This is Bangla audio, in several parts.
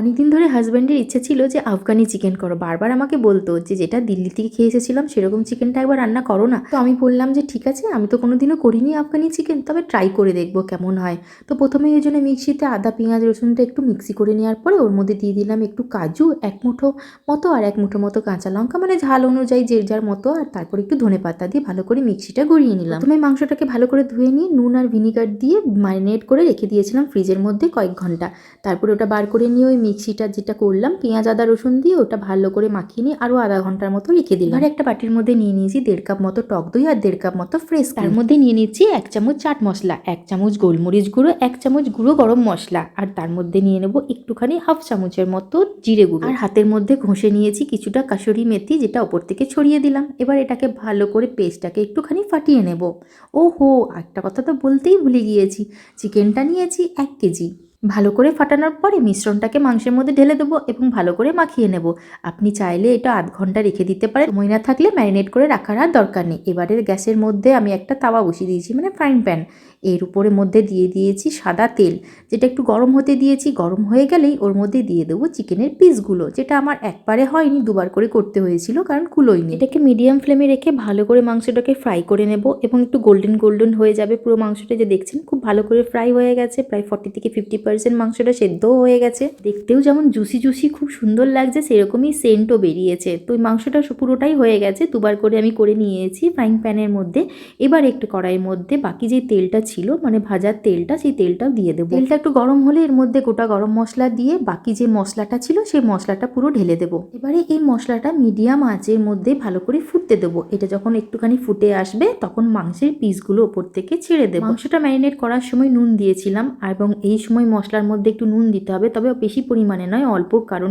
অনেকদিন ধরে হাজব্যান্ডের ইচ্ছে ছিল যে, আফগানি চিকেন করো। বারবার আমাকে বলতো যে, যেটা দিল্লি থেকে খেয়ে এসেছিলাম, সেরকম চিকেনটা একবার রান্না করো না। তো আমি বললাম যে, ঠিক আছে, আমি তো কোনোদিনও করিনি আফগানি চিকেন তবে ট্রাই করে দেখব কেমন হয়। তো প্রথমে ওই জন্য মিক্সিতে আদা, পেঁয়াজ, রসুনটা একটু মিক্সি করে নেওয়ার পরে ওর মধ্যে দিয়ে দিলাম একটু কাজু, এক মুঠো মতো আর এক মুঠো মতো কাঁচা লঙ্কা মানে ঝাল অনুযায়ী যে যার মতো, আর তারপর একটু ধনে পাতা দিয়ে ভালো করে মিক্সিটা গড়িয়ে নিলাম। প্রথমে মাংসটাকে ভালো করে ধুয়ে নিয়ে নুন আর ভিনিগার দিয়ে ম্যারিনেট করে রেখে দিয়েছিলাম ফ্রিজের মধ্যে কয়েক ঘণ্টা। তারপরে ওটা বার করে নিয়ে ওই মিক্সিটা যেটা করলাম পেঁয়াজ আদা রসুন দিয়ে ওটা ভালো করে মাখিয়ে নিয়ে আরও আধা ঘণ্টার মতো রেখে দিলাম। আর একটা বাটির মধ্যে নিয়ে নিয়েছি দেড় কাপ মতো টক দই আর দেড় কাপ মতো ফ্রেশ তার মধ্যে নিয়ে নিচ্ছি এক চামচ চাট মশলা এক চামচ গোলমরিচ গুঁড়ো এক চামচ গুঁড়ো গরম মশলা আর তার মধ্যে নিয়ে নেব একটুখানি হাফ চামচের মতো জিরে গুঁড়ো। আর হাতের মধ্যে ঘষে নিয়েছি কিছুটা কাসুরি মেথি যেটা ওপর থেকে ছড়িয়ে দিলাম। এবার এটাকে ভালো করে পেস্টটাকে একটুখানি ফাটিয়ে নেব। ও হো একটা কথা তো বলতেই ভুলে গিয়েছি। চিকেনটা নিয়েছি এক কেজি। ভালো করে ফাটানোর পরে মিশ্রণটাকে মাংসের মধ্যে ঢেলে দেবো এবং ভালো করে মাখিয়ে নেব। আপনি চাইলে এটা আধ ঘণ্টা রেখে দিতে পারেন। সময় না থাকলে ম্যারিনেট করে রাখার আর দরকার নেই। এবারে গ্যাসের মধ্যে আমি একটা তাওয়া বসিয়ে দিয়েছি মানে ফ্রাইং প্যান। এর উপরে মধ্যে দিয়ে দিয়েছি সাদা তেল, যেটা একটু গরম হতে দিয়েছি। গরম হয়ে গেলেই ওর মধ্যে দিয়ে দেবো চিকেনের পিসগুলো, যেটা আমার একবারে হয়নি, দুবার করে করতে হয়েছিল, কারণ কুলোয়নি এটাকে মিডিয়াম ফ্লেমে রেখে ভালো করে মাংসটাকে ফ্রাই করে নেব এবং একটু গোল্ডেন গোল্ডেন হয়ে যাবে পুরো মাংসটা, যে দেখছেন, খুব ভালো করে ফ্রাই হয়ে গেছে, প্রায় ফর্টি থেকে ফিফটি পার্সেন্ট মাংসটা সেদ্ধও হয়ে গেছে। দেখতেও যেমন জুসি জুসি খুব সুন্দর লাগছে, সেরকমই সেন্টও বেরিয়েছে। তো মাংসটা পুরোটাই হয়ে গেছে, দুবার করে আমি করে নিয়েছি ফ্রাইং প্যানের মধ্যে। এবার একটু কড়াইয়ের মধ্যে বাকি যে তেলটা ছিল মানে ভাজার তেলটা, সেই তেলটাও দিয়ে দেবো। তেলটা একটু গরম হলে এর মধ্যে গোটা গরম মশলা দিয়ে বাকি যে মশলাটা ছিল, সেই মশলাটা পুরো ঢেলে দেবো। এবারে এই মশলাটা মিডিয়াম আঁচের মধ্যে ভালো করে ফুটতে দেবো। এটা যখন একটুখানি ফুটে আসবে, তখন মাংসের পিসগুলো ওপর থেকে ছেড়ে দেবো। মাংসটা ম্যারিনেট করার সময় নুন দিয়েছিলাম এবং এই সময় মশলার মধ্যে একটু নুন দিতে হবে। তবে বেশি পরিমাণে নয়, অল্প, কারণ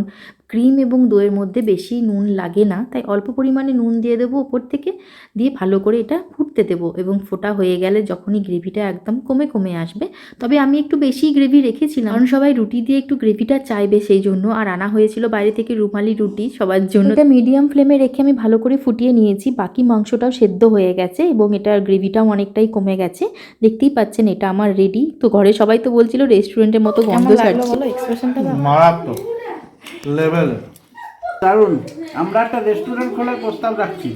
ক্রিম এবং দইয়ের মধ্যে বেশি নুন লাগে না। তাই অল্প পরিমাণে নুন দিয়ে দেবো ওপর থেকে, দিয়ে ভালো করে এটা ফুটতে দেবো এবং ফোটা হয়ে গেলে যখনই গ্রেভিটা একদম কমে কমে আসবে তবে আমি একটু বেশি গ্রেভি রেখেছিলাম। কারণ সবাই রুটি দিয়ে একটু গ্রেভিটা চাইবে সেই জন্য। আর আনা হয়েছিল বাইরে থেকে রুমালি রুটি সবার জন্য। এটা মিডিয়াম ফ্লেমে রেখে আমি ভালো করে ফুটিয়ে নিয়েছি। বাকি মাংসটাও সেদ্ধ হয়ে গেছে এবং এটার গ্রেভিটাও অনেকটাই কমে গেছে। দেখতেই পাচ্ছেন এটা আমার রেডি তো ঘরে সবাই তো বলছিল রেস্টুরেন্টের মতো গন্ধ ছাড়ছে। মারাত্মক দারুণ। আমরা একটা রেস্টুরেন্ট খোলার প্রস্তাব রাখছি।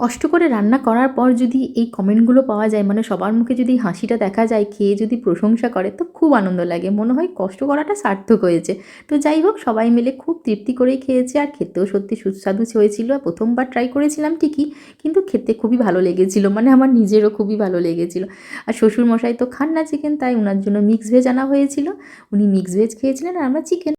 কষ্ট করে রান্না করার পর যদি এই কমেন্টগুলো পাওয়া যায় মানে সবার মুখে যদি হাসিটা দেখা যায়, খেয়ে যদি প্রশংসা করে, তো খুব আনন্দ লাগে। মনে হয় কষ্ট করাটা সার্থক হয়েছে। তো যাই হোক, সবাই মিলে খুব তৃপ্তি করেই খেয়েছে, আর খেতেও সত্যি সুস্বাদু হয়েছিল। প্রথমবার ট্রাই করেছিলাম ঠিকই, কিন্তু খেতে খুবই ভালো লেগেছিল মানে আমার নিজেরও খুবই ভালো লেগেছিল। আর শ্বশুর মশাই তো খান না চিকেন তাই ওনার জন্য মিক্স ভেজ আনা হয়েছিল। উনি মিক্স ভেজ খেয়েছিলেন, আর আমরা চিকেন